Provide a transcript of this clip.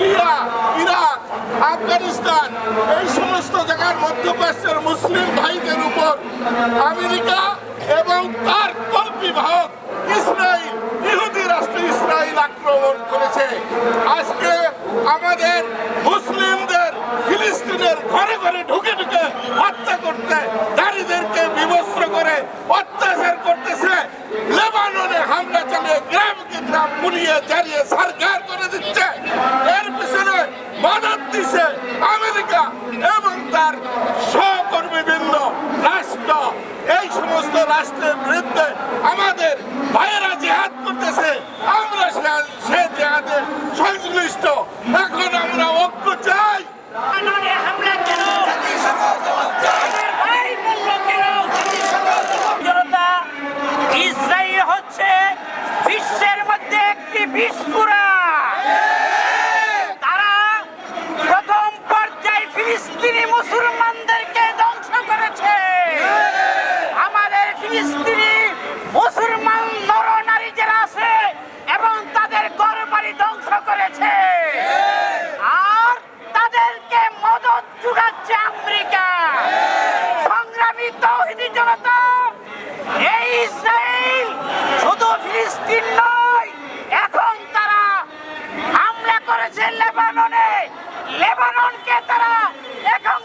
Syria Iraq, Afghanistan, এই সমস্ত জায়গার মধ্যপ্রাচ্যের মুসলিম ভাইদের উপর আমেরিকা এবং তার কল্পী ভাগ ইসরায়েল, ইহুদি রাষ্ট্র ইসরায়েল আক্রমণ করেছে। আজকে আমাদের মুসলিমদের, ফিলিস্তিনের ঘরে ঘরে ঢুকে ঢুকে হত্যা করতে, নারীদেরকে বিবস্ত্র করে অত্যাচার করতেছে। লেবাননে হামলা চালিয়ে গ্রামকে গ্রাম পুড়িয়ে, জ্বালিয়ে সার দিছে আমেরিকা এবং তার সহকর্মীবৃন্দ, রাষ্ট্র, এই সমস্ত রাষ্ট্রের বিরুদ্ধে আমাদের ভাইয়েরা জেহাদ করতেছে। আমরা সে- জেহাদে সংশ্লিষ্ট। এখন আমরা ঐক্য চাই। ইসরায়েল হচ্ছে বিশ্বের মধ্যে একটি বিস্ফোরা করেছে। আর তাদেরকে মদত যোগাচ্ছে আমেরিকা। সংগ্রামী তৌহিদি জনতা, এই ইসরায়েল শুধু ফিলিস্তিন নয়, এখন তারা হামলা করেছে লেবাননে। লেবাননকে তারা এখন